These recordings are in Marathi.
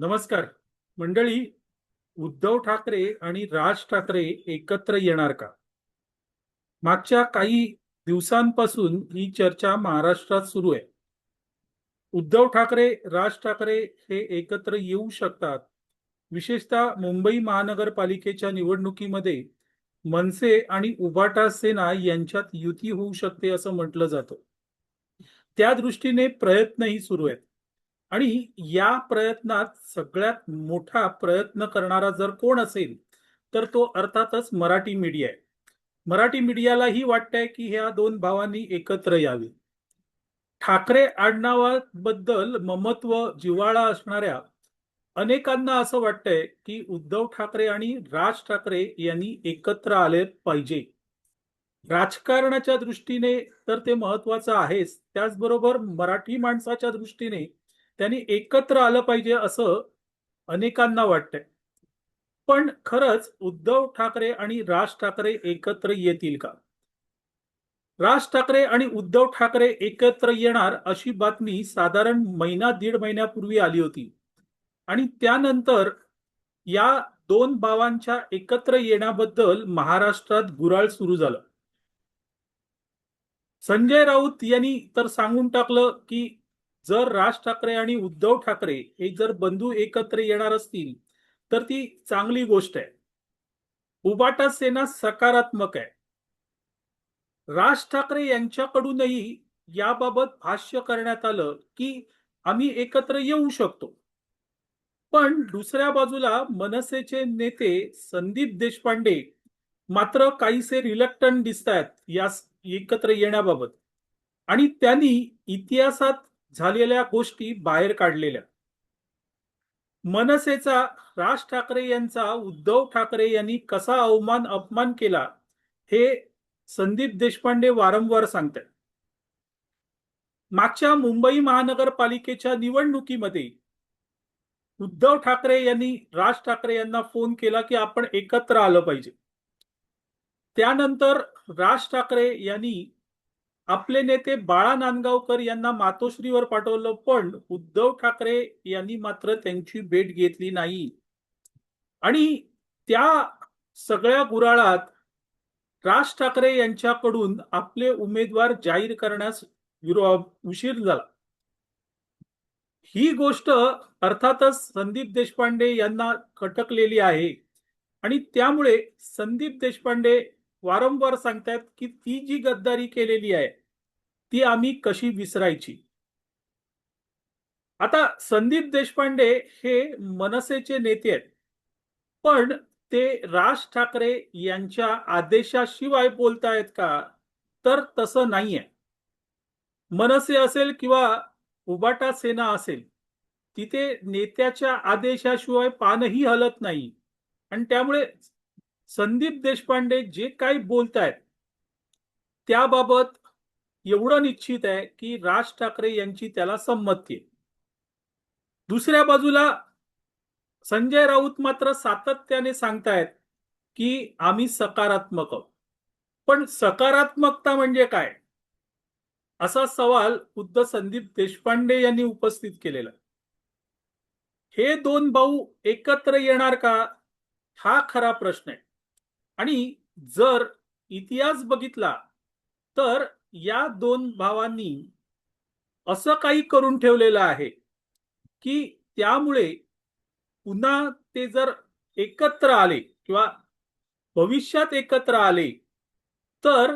नमस्कार. मंडळी उद्धव ठाकरे आणि राज ठाकरे एकत्र येणार का? मागच्या काही दिवसांपासून ही चर्चा महाराष्ट्रात सुरू आहे. उद्धव ठाकरे राज ठाकरे हे एकत्र येऊ शकतात. विशेषतः मुंबई महानगरपालिकेच्या निवडणुकीमध्ये मनसे आणि उबाटा सेना यांच्यात युती होऊ शकते असं म्हटलं जातं. त्या दृष्टीने प्रयत्नही सुरू आहेत. आणि या प्रयत्नात सगळ्यात मोठा प्रयत्न करणारा जर कोण असेल तर तो अर्थातच मराठी मीडिया आहे. मराठी मीडियालाही वाटतंय की ह्या दोन भावांनी एकत्र यावे. ठाकरे आडनावाबद्दल ममत्व जिव्हाळा असणाऱ्या अनेकांना असं वाटतंय की उद्धव ठाकरे आणि राज ठाकरे यांनी एकत्र आले पाहिजे. राजकारणाच्या दृष्टीने तर ते महत्वाचं आहेच. त्याचबरोबर मराठी माणसाच्या दृष्टीने त्यांनी एकत्र आलं पाहिजे असं अनेकांना वाटतंय. पण खरंच उद्धव ठाकरे आणि राज ठाकरे एकत्र येतील का? राज ठाकरे आणि उद्धव ठाकरे एकत्र येणार अशी बातमी साधारण महिना दीड महिन्यापूर्वी आली होती. आणि त्यानंतर या दोन भावांच्या एकत्र येण्याबद्दल महाराष्ट्रात गुराळ सुरू झालं. संजय राऊत यांनी तर सांगून टाकलं की जर राज ठाकरे आणि उद्धव ठाकरे हे जर बंधू एकत्र येणार असतील तर ती चांगली गोष्ट आहे. उबाटा सेना सकारात्मक आहे. राज ठाकरे यांच्याकडूनही याबाबत भाष्य करण्यात आलं की आम्ही एकत्र येऊ शकतो. पण दुसऱ्या बाजूला मनसेचे नेते संदीप देशपांडे मात्र काहीसे रिलक्टंट दिसत आहेत या एकत्र येण्याबाबत. आणि त्यांनी इतिहासात झालेल्या गोष्टी बाहेर काढलेल्या. मनसेचा राज ठाकरे यांचा उद्धव ठाकरे यांनी कसा अवमान अपमान केला हे संदीप देशपांडे वारंवार सांगतात. मागच्या मुंबई महानगरपालिकेच्या निवडणुकीमध्ये उद्धव ठाकरे यांनी राज ठाकरे यांना फोन केला की आपण एकत्र आलं पाहिजे. त्यानंतर राज ठाकरे यांनी आपले नेते बाळा नांदगावकर यांना मातोश्रीवर पाठवलं पण उद्धव ठाकरे यांनी मात्र त्यांची भेट घेतली नाही. आणि त्या सगळ्या गुराळात राज ठाकरे यांच्याकडून आपले उमेदवार जाहीर करण्यास उशीर झाला. ही गोष्ट अर्थातच संदीप देशपांडे यांना खटकलेली आहे. आणि त्यामुळे संदीप देशपांडे वारंवार सांगतायत की ती जी गद्दारी केलेली आहे ती आम्ही कशी विसरायची? आता संदीप देशपांडे हे मनसेचे नेते आहेत पण ते राज ठाकरे यांच्या आदेशाशिवाय बोलतायत का? तर तसं नाहीये. मनसे असेल किंवा उबाटा सेना असेल तिथे नेत्याच्या आदेशाशिवाय पानही हलत नाही. आणि त्यामुळे संदीप देशपांडे जे काही बोलतायत त्याबाबत एवढं निश्चित आहे की राज ठाकरे यांची त्याला संमती आहे दुसऱ्या बाजूला संजय राऊत मात्र सातत्याने सांगतायत की आम्ही सकारात्मक आहोत. पण सकारात्मकता म्हणजे काय? असा सवाल खुद्द संदीप देशपांडे यांनी उपस्थित केलेला. हे दोन भाऊ एकत्र येणार का? हा खरा प्रश्न आहे. आणि जर इतिहास बघितला तर या दोन भावांनी असं काही करून ठेवलेलं आहे की त्यामुळे पुन्हा ते जर एकत्र आले किंवा भविष्यात एकत्र आले तर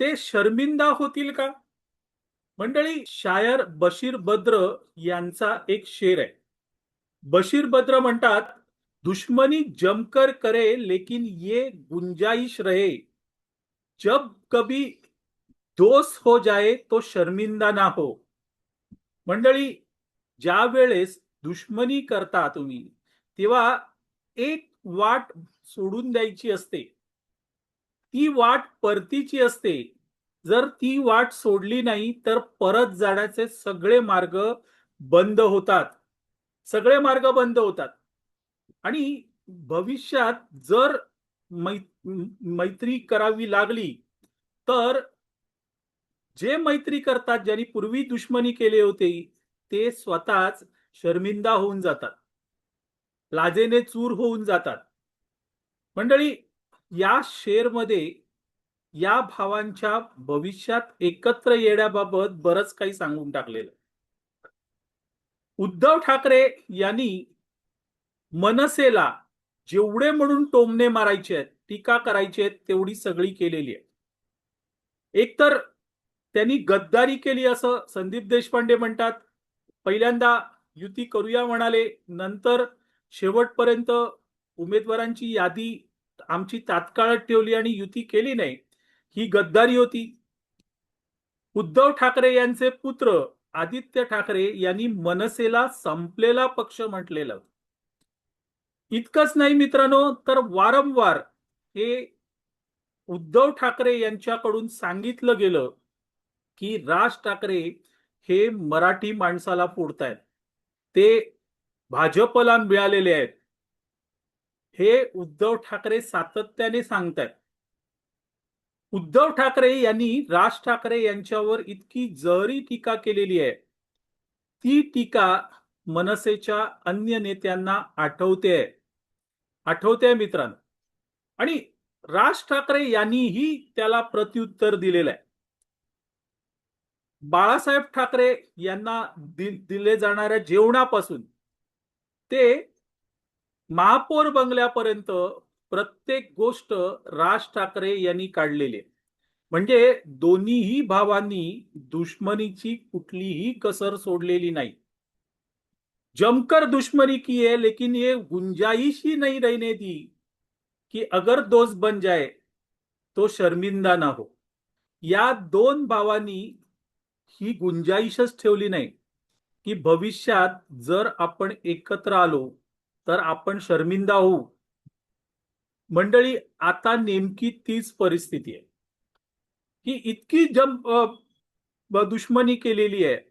ते शर्मिंदा होतील का? मंडळी शायर बशीर बद्र यांचा एक शेर आहे. बशीर बद्र म्हणतात दुश्मनी जमकर करे लेकिन ये गुंजाइश रहे। जब कभी दोस्त हो जाए तो शर्मिंदा ना हो। मंडळी ज्या वेळेस दुश्मनी करता तुम्ही तेव्हा एक वाट सोडून द्यायची असते. ती वाट परतीची असते. जर ती वाट सोडली नाही तर परत जाण्याचे सगळे मार्ग बंद होतात. सगळे मार्ग बंद होतात. आणि भविष्यात जर मै मैत्री करावी लागली तर जे मैत्री करतात ज्यांनी पूर्वी दुश्मनी केले होते ते स्वतःच शर्मिंदा होऊन जातात. लाजेने चूर होऊन जातात. मंडळी या शेअरमध्ये या भावांच्या भविष्यात एकत्र येण्याबाबत बरंच काही सांगून टाकलेलं. उद्धव ठाकरे यांनी मनसेला जेवढे म्हणून टोमणे मारायचे आहेत टीका करायची आहेत तेवढी सगळी केलेली आहे एकतर त्यांनी गद्दारी केली असं संदीप देशपांडे म्हणतात पहिल्यांदा युती करूया म्हणाले नंतर शेवटपर्यंत उमेदवारांची यादी आमची तात्काळात ठेवली आणि युती केली नाही ही गद्दारी होती. उद्धव ठाकरे यांचे पुत्र आदित्य ठाकरे यांनी मनसेला संपलेला पक्ष म्हटलेलं इतकंच नाही मित्रांनो तर वारंवार हे उद्धव ठाकरे यांच्याकडून सांगितलं गेलं की राज ठाकरे हे मराठी माणसाला फोडतायत. ते भाजपला मिळालेले आहेत. हे उद्धव ठाकरे सातत्याने सांगतायत. उद्धव ठाकरे यांनी राज ठाकरे यांच्यावर इतकी जहरी टीका केलेली आहे ती टीका मनसेच्या अन्य नेत्यांना आठवते आठवते मित्रांनो. आणि राज ठाकरे यांनीही त्याला प्रत्युत्तर दिलेलं आहे बाळासाहेब ठाकरे यांना दिले जाणाऱ्या जेवणापासून ते महापौर बंगल्यापर्यंत प्रत्येक गोष्ट राज ठाकरे यांनी काढलेली आहे. म्हणजे दोन्हीही भावांनी दुश्मनीची कुठलीही कसर सोडलेली नाही. जमकर दुश्मनी की है लेकिन ये गुंजाइश ही नहीं रहने दी कि अगर दोस्त बन जाए तो शर्मिंदा ना हो। या दोन भावांनी ही गुंजाइशच ठेवली नाही की भविष्यात जर आपण एकत्र आलो तर आपण शर्मिंदा होऊ। मंडळी आता नेमकी तीच परिस्थिती आहे की इतकी जम दुश्मनी केलेली आहे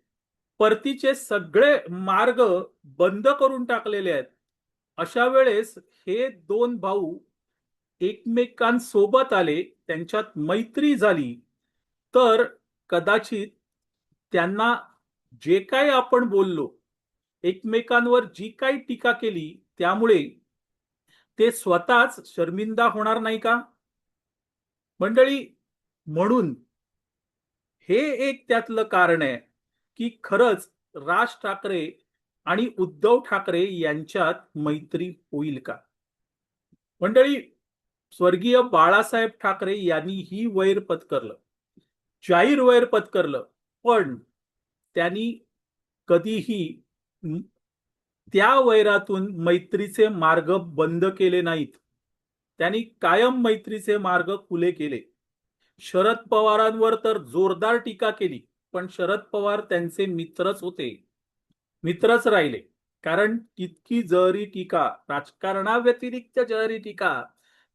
परतीचे सगळे मार्ग बंद करून टाकलेले आहेत. अशा वेळेस हे दोन भाऊ एकमेकांसोबत आले त्यांच्यात मैत्री झाली. तर कदाचित त्यांना जे काय आपण बोललो एकमेकांवर जी काही टीका केली त्यामुळे ते स्वतःच शर्मिंदा होणार नाही का? मंडळी म्हणून हे एक त्यातलं कारण आहे. की खरंच राज ठाकरे आणि उद्धव ठाकरे यांच्यात मैत्री होईल का? मंडळी स्वर्गीय बाळासाहेब ठाकरे यांनी ही वैर पत्करलं जाहीर वैर पत्करलं पण त्यांनी कधीही त्या वैरातून मैत्रीचे मार्ग बंद केले नाहीत. त्यांनी कायम मैत्रीचे मार्ग खुले केले. शरद पवारांवर तर जोरदार टीका केली. पण शरद पवार त्यांचे मित्रच होते. मित्रच राहिले. कारण इतकी जहरी टीका राजकारणाव्यतिरिक्त जहरी टीका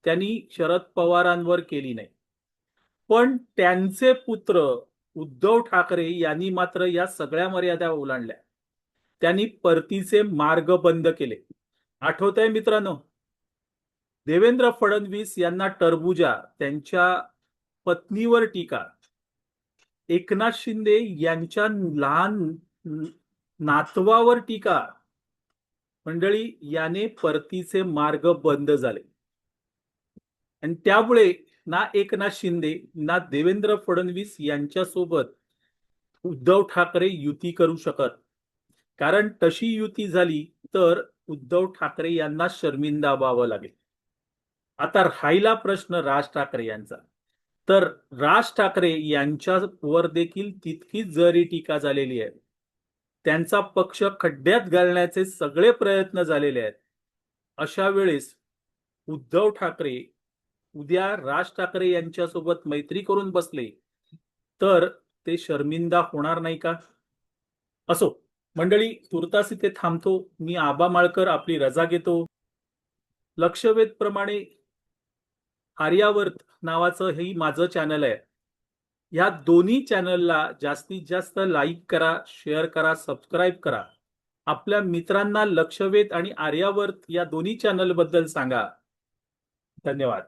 त्यांनी शरद पवारांवर केली नाही. पण त्यांचे पुत्र उद्धव ठाकरे यांनी मात्र या सगळ्या मर्यादा ओलांडल्या. त्यांनी परतीचे मार्ग बंद केले. आठवत आहे मित्रांनो? देवेंद्र फडणवीस यांना टरबुजा त्यांच्या पत्नीवर टीका एकनाथ शिंदे यांच्या लहान नातवावर टीका. मंडळी याने परतीचे मार्ग बंद झाले. आणि त्यामुळे ना एकनाथ शिंदे ना देवेंद्र फडणवीस यांच्यासोबत उद्धव ठाकरे युती करू शकत. कारण तशी युती झाली तर उद्धव ठाकरे यांना शर्मिंदा व्हावं लागेल. आता राहिला प्रश्न राज ठाकरे यांचा. तर राज ठाकरे यांच्यावर देखील तितकीच जरी टीका झालेली आहे त्यांचा पक्ष खड्ड्यात घालण्याचे सगळे प्रयत्न झालेले आहेत. अशा वेळेस उद्धव ठाकरे उद्या राज ठाकरे यांच्यासोबत मैत्री करून बसले तर ते शर्मिंदा होणार नाही का? असो मंडळी तुर्तास इथे थांबतो. मी आबा माळकर आपली रजा घेतो. लक्षवेध प्रमाणे आर्यावर्त नावाचं हे माझं चॅनल आहे. या दोन्ही चॅनलला जास्तीत जास्त लाईक करा शेअर करा सबस्क्राईब करा. आपल्या मित्रांना लक्षवेध आणि आर्यावर्त या दोन्ही चॅनलबद्दल सांगा. धन्यवाद.